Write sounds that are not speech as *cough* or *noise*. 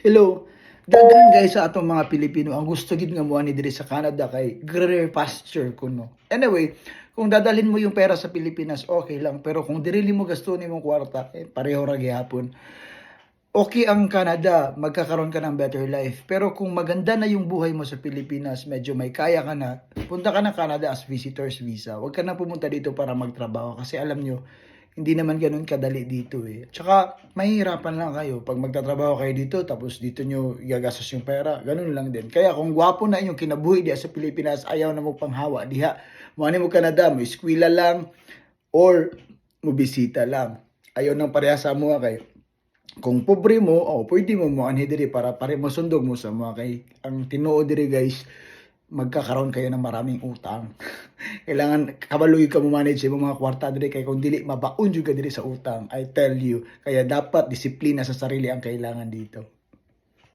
Hello. Daghan guys sa atong mga Pilipino ang gusto gid nga muani diri sa Canada kay greater pasture kuno. Anyway, kung dadalhin mo yung pera sa Pilipinas, okay lang. Pero kung dirili mo gasto ni mong kwarta, eh, pareho ra gihapon. Okay ang Canada, magkakaroon ka ng better life. Pero kung maganda na yung buhay mo sa Pilipinas, medyo may kaya ka na, punta ka ng Canada as visitor's visa. Huwag ka na pumunta dito para magtrabaho kasi alam nyo, hindi naman ganun kadali dito eh. Tsaka, mahihirapan lang kayo. Pag magtatrabaho kayo dito, tapos dito nyo gagastos yung pera, ganun lang din. Kaya kung gwapo na inyong kinabuhi diha sa Pilipinas, ayaw na mo panghawa diha. Muna mo Canada, mo eskwela lang, or mo bisita lang. Ayaw nang pareha sa mga kayo kung pobre mo, oh, pwede mo mo anhi diri para pare masundog mo sa mga kay ang tinuod diri guys magkakaroon kayo ng maraming utang. *laughs* Kailangan kabaluy ka mo manage sa mga kwarta diri kay kung dili mabaon jud ka diri sa utang. I tell you, kaya dapat disiplina sa sarili ang kailangan dito.